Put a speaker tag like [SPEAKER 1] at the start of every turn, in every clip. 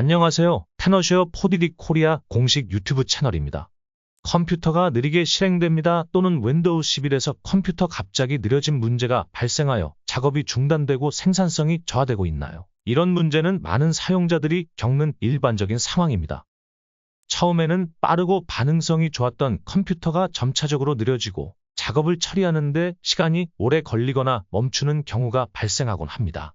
[SPEAKER 1] 안녕하세요. 테너쉐어 4DD 코리아 공식 유튜브 채널입니다. 컴퓨터가 느리게 실행됩니다 또는 윈도우 11에서 컴퓨터 갑자기 느려진 문제가 발생하여 작업이 중단되고 생산성이 저하되고 있나요? 이런 문제는 많은 사용자들이 겪는 일반적인 상황입니다. 처음에는 빠르고 반응성이 좋았던 컴퓨터가 점차적으로 느려지고 작업을 처리하는데 시간이 오래 걸리거나 멈추는 경우가 발생하곤 합니다.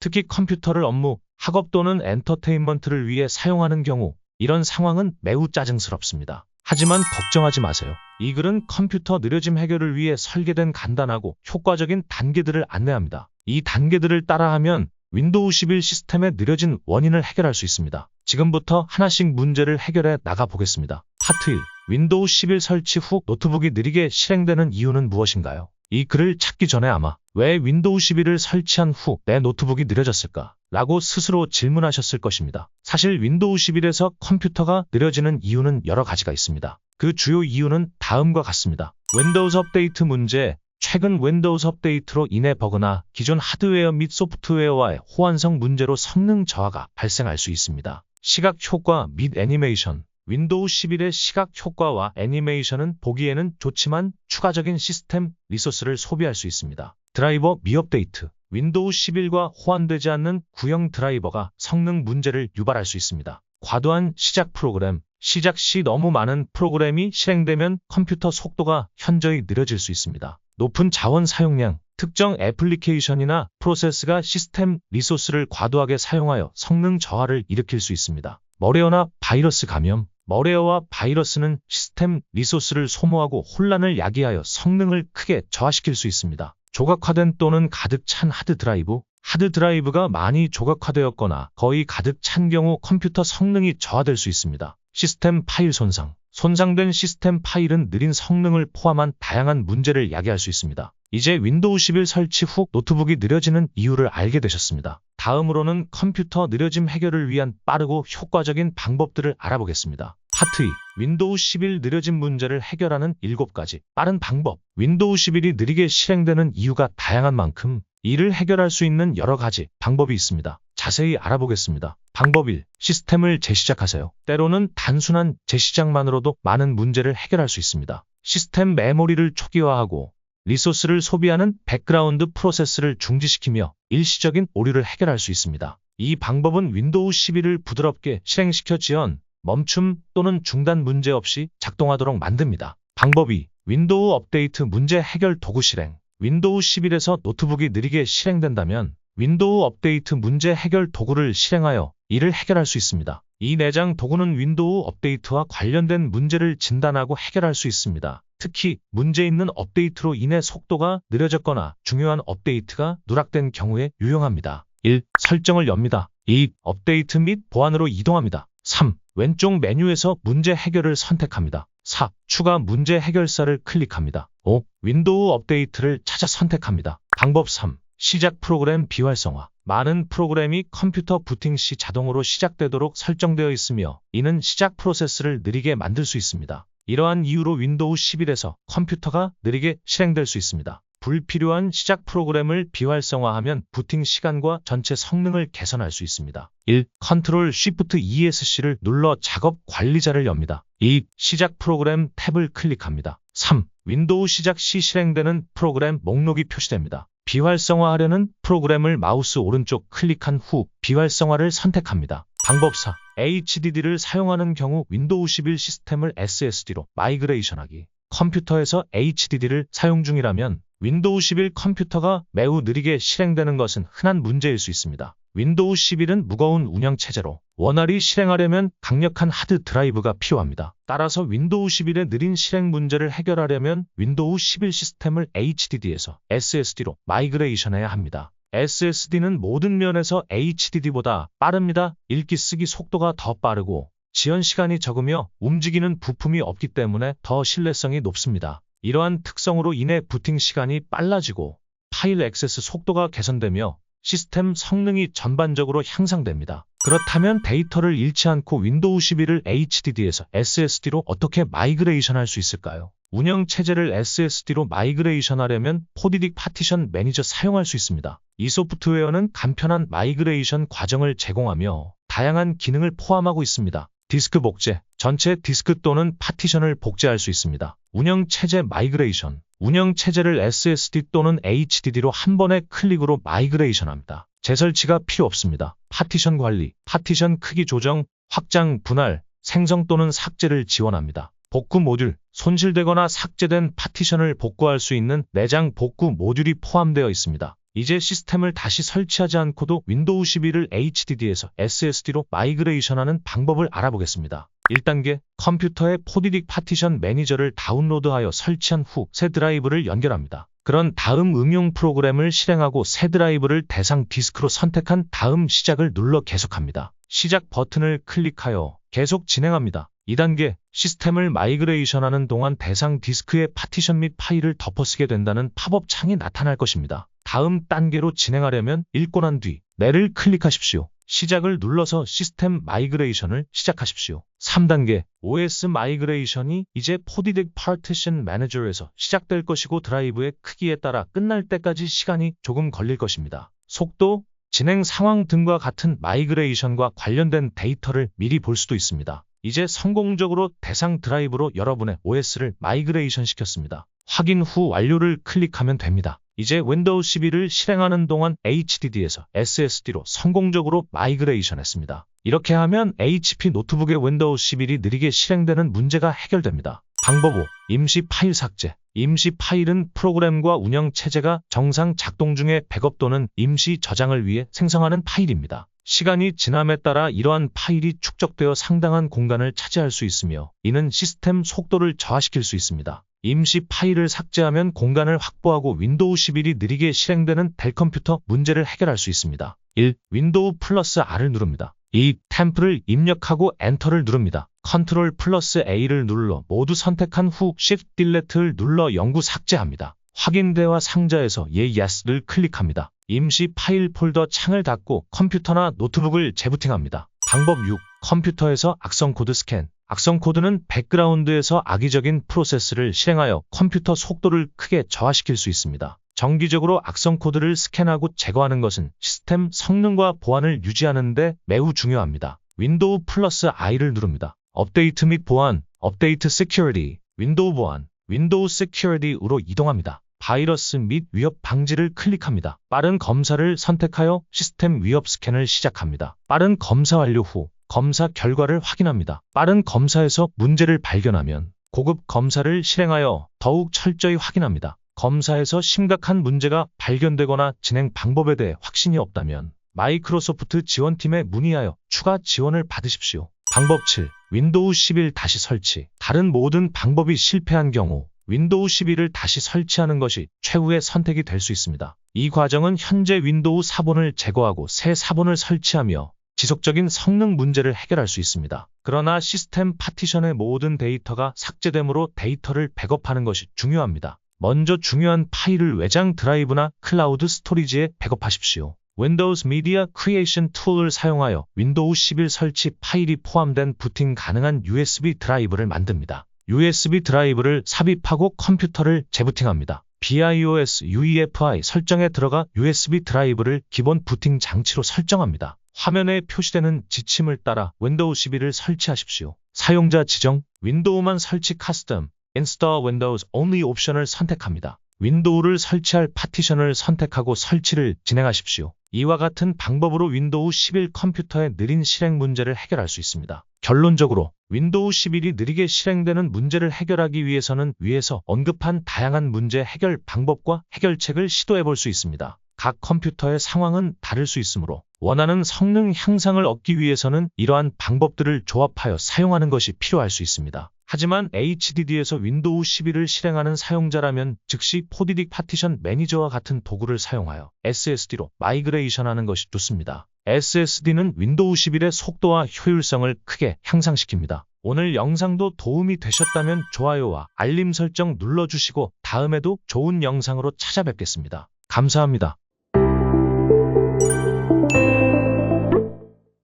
[SPEAKER 1] 특히 컴퓨터를 업무, 학업 또는 엔터테인먼트를 위해 사용하는 경우 이런 상황은 매우 짜증스럽습니다. 하지만 걱정하지 마세요. 이 글은 컴퓨터 느려짐 해결을 위해 설계된 간단하고 효과적인 단계들을 안내합니다. 이 단계들을 따라하면 윈도우 11 시스템의 느려진 원인을 해결할 수 있습니다. 지금부터 하나씩 문제를 해결해 나가 보겠습니다. 파트 1. 윈도우 11 설치 후 노트북이 느리게 실행되는 이유는 무엇인가요? 이 글을 찾기 전에 아마 왜 윈도우 11을 설치한 후 내 노트북이 느려졌을까? 라고 스스로 질문하셨을 것입니다. 사실 윈도우 11에서 컴퓨터가 느려지는 이유는 여러 가지가 있습니다. 그 주요 이유는 다음과 같습니다. 윈도우즈 업데이트 문제, 최근 윈도우즈 업데이트로 인해 버그나 기존 하드웨어 및 소프트웨어와의 호환성 문제로 성능 저하가 발생할 수 있습니다. 시각 효과 및 애니메이션 윈도우 11의 시각 효과와 애니메이션은 보기에는 좋지만 추가적인 시스템 리소스를 소비할 수 있습니다. 드라이버 미업데이트 윈도우 11과 호환되지 않는 구형 드라이버가 성능 문제를 유발할 수 있습니다. 과도한 시작 프로그램 시작 시 너무 많은 프로그램이 실행되면 컴퓨터 속도가 현저히 느려질 수 있습니다. 높은 자원 사용량 특정 애플리케이션이나 프로세스가 시스템 리소스를 과도하게 사용하여 성능 저하를 일으킬 수 있습니다. 머레어나 바이러스 감염 머레어와 바이러스는 시스템 리소스를 소모하고 혼란을 야기하여 성능을 크게 저하시킬 수 있습니다. 조각화된 또는 가득 찬 하드 드라이브 하드 드라이브가 많이 조각화되었거나 거의 가득 찬 경우 컴퓨터 성능이 저하될 수 있습니다. 시스템 파일 손상 손상된 시스템 파일은 느린 성능을 포함한 다양한 문제를 야기할 수 있습니다. 이제 윈도우 11 설치 후 노트북이 느려지는 이유를 알게 되셨습니다. 다음으로는 컴퓨터 느려짐 해결을 위한 빠르고 효과적인 방법들을 알아보겠습니다. 파트 2. 윈도우 11 느려짐 문제를 해결하는 7가지 빠른 방법. 윈도우 11이 느리게 실행되는 이유가 다양한 만큼 이를 해결할 수 있는 여러 가지 방법이 있습니다. 자세히 알아보겠습니다. 방법 1. 시스템을 재시작하세요. 때로는 단순한 재시작만으로도 많은 문제를 해결할 수 있습니다. 시스템 메모리를 초기화하고 리소스를 소비하는 백그라운드 프로세스를 중지시키며 일시적인 오류를 해결할 수 있습니다. 이 방법은 윈도우 11을 부드럽게 실행시켜 지연, 멈춤 또는 중단 문제 없이 작동하도록 만듭니다. 방법 2. 윈도우 업데이트 문제 해결 도구 실행. 윈도우 11에서 노트북이 느리게 실행된다면 윈도우 업데이트 문제 해결 도구를 실행하여 이를 해결할 수 있습니다. 이 내장 도구는 윈도우 업데이트와 관련된 문제를 진단하고 해결할 수 있습니다. 특히 문제 있는 업데이트로 인해 속도가 느려졌거나 중요한 업데이트가 누락된 경우에 유용합니다. 1. 설정을 엽니다. 2. 업데이트 및 보안으로 이동합니다. 3. 왼쪽 메뉴에서 문제 해결을 선택합니다. 4. 추가 문제 해결사를 클릭합니다. 5. 윈도우 업데이트를 찾아 선택합니다. 방법 3. 시작 프로그램 비활성화. 많은 프로그램이 컴퓨터 부팅 시 자동으로 시작되도록 설정되어 있으며 이는 시작 프로세스를 느리게 만들 수 있습니다. 이러한 이유로 윈도우 11에서 컴퓨터가 느리게 실행될 수 있습니다. 불필요한 시작 프로그램을 비활성화하면 부팅 시간과 전체 성능을 개선할 수 있습니다. 1. 컨트롤 쉬프트 ESC를 눌러 작업 관리자를 엽니다. 2. 시작 프로그램 탭을 클릭합니다. 3. 윈도우 시작 시 실행되는 프로그램 목록이 표시됩니다. 비활성화하려는 프로그램을 마우스 오른쪽 클릭한 후 비활성화를 선택합니다. 방법 4. HDD를 사용하는 경우 윈도우 11 시스템을 SSD로 마이그레이션하기. 컴퓨터에서 HDD를 사용 중이라면 윈도우 11 컴퓨터가 매우 느리게 실행되는 것은 흔한 문제일 수 있습니다. 윈도우 11은 무거운 운영체제로 원활히 실행하려면 강력한 하드 드라이브가 필요합니다. 따라서 윈도우 11의 느린 실행 문제를 해결하려면 윈도우 11 시스템을 HDD에서 SSD로 마이그레이션해야 합니다. SSD는 모든 면에서 HDD보다 빠릅니다. 읽기 쓰기 속도가 더 빠르고 지연 시간이 적으며 움직이는 부품이 없기 때문에 더 신뢰성이 높습니다. 이러한 특성으로 인해 부팅 시간이 빨라지고 파일 액세스 속도가 개선되며 시스템 성능이 전반적으로 향상됩니다. 그렇다면 데이터를 잃지 않고 윈도우 11을 HDD에서 SSD로 어떻게 마이그레이션 할 수 있을까요? 운영 체제를 SSD로 마이그레이션 하려면 포디딕 파티션 매니저 사용할 수 있습니다. 이 소프트웨어는 간편한 마이그레이션 과정을 제공하며 다양한 기능을 포함하고 있습니다. 디스크 복제, 전체 디스크 또는 파티션을 복제할 수 있습니다. 운영 체제 마이그레이션, 운영 체제를 SSD 또는 HDD로 한 번의 클릭으로 마이그레이션 합니다. 재설치가 필요 없습니다. 파티션 관리, 파티션 크기 조정, 확장, 분할, 생성 또는 삭제를 지원합니다. 복구 모듈, 손실되거나 삭제된 파티션을 복구할 수 있는 내장 복구 모듈이 포함되어 있습니다. 이제 시스템을 다시 설치하지 않고도 윈도우 11을 HDD에서 SSD로 마이그레이션하는 방법을 알아보겠습니다. 1단계, 컴퓨터의 포디딕 파티션 매니저를 다운로드하여 설치한 후 새 드라이브를 연결합니다. 그런 다음 응용 프로그램을 실행하고 새 드라이브를 대상 디스크로 선택한 다음 시작을 눌러 계속합니다. 시작 버튼을 클릭하여 계속 진행합니다. 2단계 시스템을 마이그레이션하는 동안 대상 디스크의 파티션 및 파일을 덮어쓰게 된다는 팝업 창이 나타날 것입니다. 다음 단계로 진행하려면 읽고 난 뒤 내를 클릭하십시오. 시작을 눌러서 시스템 마이그레이션을 시작하십시오. 3단계 OS 마이그레이션이 이제 포디딕 파티션 매니저에서 시작될 것이고 드라이브의 크기에 따라 끝날 때까지 시간이 조금 걸릴 것입니다. 속도, 진행 상황 등과 같은 마이그레이션과 관련된 데이터를 미리 볼 수도 있습니다. 이제 성공적으로 대상 드라이브로 여러분의 OS를 마이그레이션 시켰습니다. 확인 후 완료를 클릭하면 됩니다. 이제 윈도우 11을 실행하는 동안 HDD에서 SSD로 성공적으로 마이그레이션 했습니다. 이렇게 하면 HP 노트북의 윈도우 11이 느리게 실행되는 문제가 해결됩니다. 방법 5. 임시 파일 삭제. 임시 파일은 프로그램과 운영 체제가 정상 작동 중에 백업 또는 임시 저장을 위해 생성하는 파일입니다. 시간이 지남에 따라 이러한 파일이 축적되어 상당한 공간을 차지할 수 있으며 이는 시스템 속도를 저하시킬 수 있습니다. 임시 파일을 삭제하면 공간을 확보하고 윈도우 11이 느리게 실행되는 델 컴퓨터 문제를 해결할 수 있습니다. 1. 윈도우 플러스 R을 누릅니다. 2. 템플을 입력하고 엔터를 누릅니다. 컨트롤 플러스 A를 눌러 모두 선택한 후 Shift 딜레트를 눌러 영구 삭제합니다. 확인대와 상자에서 예 Yes를 클릭합니다. 임시 파일 폴더 창을 닫고 컴퓨터나 노트북을 재부팅합니다. 방법 6. 컴퓨터에서 악성 코드 스캔. 악성 코드는 백그라운드에서 악의적인 프로세스를 실행하여 컴퓨터 속도를 크게 저하시킬 수 있습니다. 정기적으로 악성 코드를 스캔하고 제거하는 것은 시스템 성능과 보안을 유지하는 데 매우 중요합니다. 윈도우 플러스 I를 누릅니다. 업데이트 및 보안, 업데이트 세큐리티, 윈도우 보안, 윈도우 세큐리티로 이동합니다. 바이러스 및 위협 방지를 클릭합니다. 빠른 검사를 선택하여 시스템 위협 스캔을 시작합니다. 빠른 검사 완료 후 검사 결과를 확인합니다. 빠른 검사에서 문제를 발견하면 고급 검사를 실행하여 더욱 철저히 확인합니다. 검사에서 심각한 문제가 발견되거나 진행 방법에 대해 확신이 없다면 마이크로소프트 지원팀에 문의하여 추가 지원을 받으십시오. 방법 7. 윈도우 11 다시 설치. 다른 모든 방법이 실패한 경우 윈도우 11을 다시 설치하는 것이 최후의 선택이 될 수 있습니다. 이 과정은 현재 윈도우 4본을 제거하고 새 4본을 설치하며 지속적인 성능 문제를 해결할 수 있습니다. 그러나 시스템 파티션의 모든 데이터가 삭제되므로 데이터를 백업하는 것이 중요합니다. 먼저 중요한 파일을 외장 드라이브나 클라우드 스토리지에 백업하십시오. 윈도우즈 미디어 크리에이션 툴을 사용하여 윈도우 11 설치 파일이 포함된 부팅 가능한 USB 드라이브를 만듭니다. USB 드라이브를 삽입하고 컴퓨터를 재부팅합니다. BIOS UEFI 설정에 들어가 USB 드라이브를 기본 부팅 장치로 설정합니다. 화면에 표시되는 지침을 따라 윈도우 11을 설치하십시오. 사용자 지정, 윈도우만 설치 카스텀, Install Windows Only 옵션을 선택합니다. 윈도우를 설치할 파티션을 선택하고 설치를 진행하십시오. 이와 같은 방법으로 윈도우 11 컴퓨터의 느린 실행 문제를 해결할 수 있습니다. 결론적으로 윈도우 11이 느리게 실행되는 문제를 해결하기 위해서는 위에서 언급한 다양한 문제 해결 방법과 해결책을 시도해 볼 수 있습니다. 각 컴퓨터의 상황은 다를 수 있으므로 원하는 성능 향상을 얻기 위해서는 이러한 방법들을 조합하여 사용하는 것이 필요할 수 있습니다. 하지만 HDD에서 윈도우 11을 실행하는 사용자라면 즉시 포디딕 파티션 매니저와 같은 도구를 사용하여 SSD로 마이그레이션하는 것이 좋습니다. SSD는 윈도우 11의 속도와 효율성을 크게 향상시킵니다. 오늘 영상도 도움이 되셨다면 좋아요와 알림 설정 눌러주시고 다음에도 좋은 영상으로 찾아뵙겠습니다. 감사합니다.